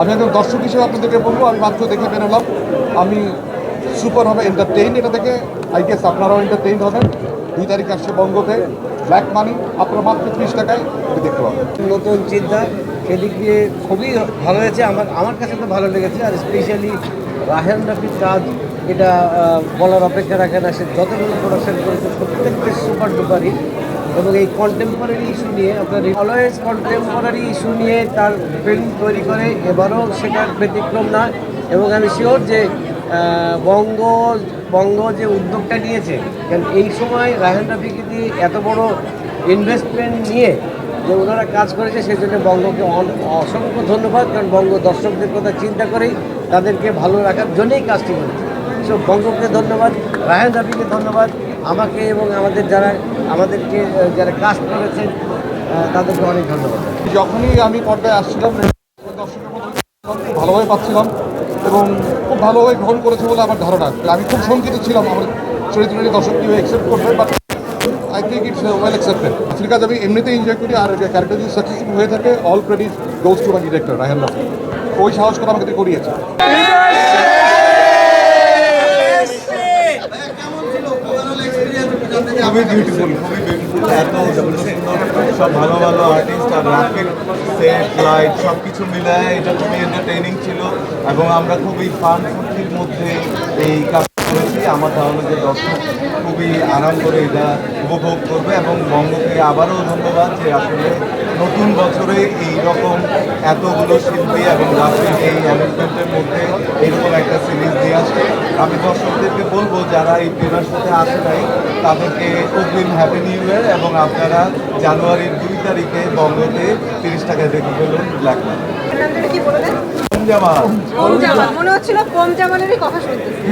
আমি একজন দর্শক হিসেবে আপনাদেরকে বলব, আমি মাত্র দেখে বেরোলাম। আমি সুপার হবে এন্টারটেইন এটা থেকে আই গেস আপনারাও এন্টারটেইন হবেন। দুই তারিখ আসছে বঙ্গতে ব্ল্যাক মানি আপনারা মাত্র ত্রিশ টাকায় দেখতে পাবেন। নতুন চিন্তা, সেদিক দিয়ে খুবই ভালো হয়েছে। আমার আমার কাছে তো ভালো লেগেছে। আর স্পেশালি রাহেন রাফির কাজ এটা বলার অপেক্ষা রাখে না। সে যতগুলো প্রোডাকশন করেছে, প্রত্যেকটা সুপার ডুপারই এবং এই কন্টেম্পোরারি ইস্যু নিয়ে, আপনার অলওয়েজ কন্টেম্পোরারি ইস্যু নিয়ে তার ফিল্ম তৈরি করে, এবারও সেটার ব্যতিক্রম না। এবং আমি শিওর যে বঙ্গ বঙ্গ যে উদ্যোগটা নিয়েছে, কারণ এই সময় রাহেন রাফিকে দিয়ে এত বড় ইনভেস্টমেন্ট নিয়ে যে ওনারা কাজ করেছে সেই জন্য বঙ্গকে অসংখ্য ধন্যবাদ, কারণ বঙ্গ দর্শকদের কথা চিন্তা করেই তাদেরকে ভালো রাখার জন্যই কাজটি করেছে। সো বঙ্গকে ধন্যবাদ রায়ন রাবিকে ধন্যবাদ, আমাকে এবং আমাদের যারা আমাদেরকে যারা কাজ করেছেন তাদেরকে অনেক ধন্যবাদ। যখনই আমি পর্দায় আসছিলাম দর্শকের মধ্যে ভালোভাবে পাচ্ছিলাম এবং খুব ভালোভাবে গ্রহণ করেছে বলে আমার ধারণা। আমি খুব শঙ্কিত ছিলাম আমার চরিত্রটি দর্শক কীভাবে অ্যাকসেপ্ট করবে but I think it's well accepted আসলে কাজ আমি এমনিতেই এনজয় করি আর ক্যারেক্টার যদি সাকসেসফুল হয়ে থাকে all credit goes to my director Raihan Rafi ওই সাহস করে আমাকে দিয়ে করিয়েছে খুবই বিউটিফুল খুবই বিউটিফুল এত সুন্দর সব ভালো ভালো আর্টিস্ট আর রাফির সেট লাইট সব কিছু মিলায় এটা খুবই এন্টারটেইনিং ছিল এবং আমরা খুবই ফান ফুর্তির মধ্যে এই কাজ করেছি। আমার ধারণা যে দর্শক খুবই আরাম করে এটা উপভোগ করবে এবং বঙ্গকে আবারও ধন্যবাদ যে আসলে নতুন বছরে এই রকম এতগুলো শিল্পী এবং রাফির এই অ্যারেঞ্জমেন্টের মধ্যে এরকম একটা সিরিজ দিয়ে আসছে আমি দর্শকদেরকে বলব যারা এই প্রেমার সাথে আসে নাই তাদেরকে অগ্রিম হ্যাপি নিউ ইয়ার এবং আপনারা জানুয়ারির দুই তারিখে বঙ্গতে তিরিশ টাকায় দেখে ফেলুন ব্ল্যাক জামা মনে হচ্ছিল কম জামানেরই কথা শুনতেছি।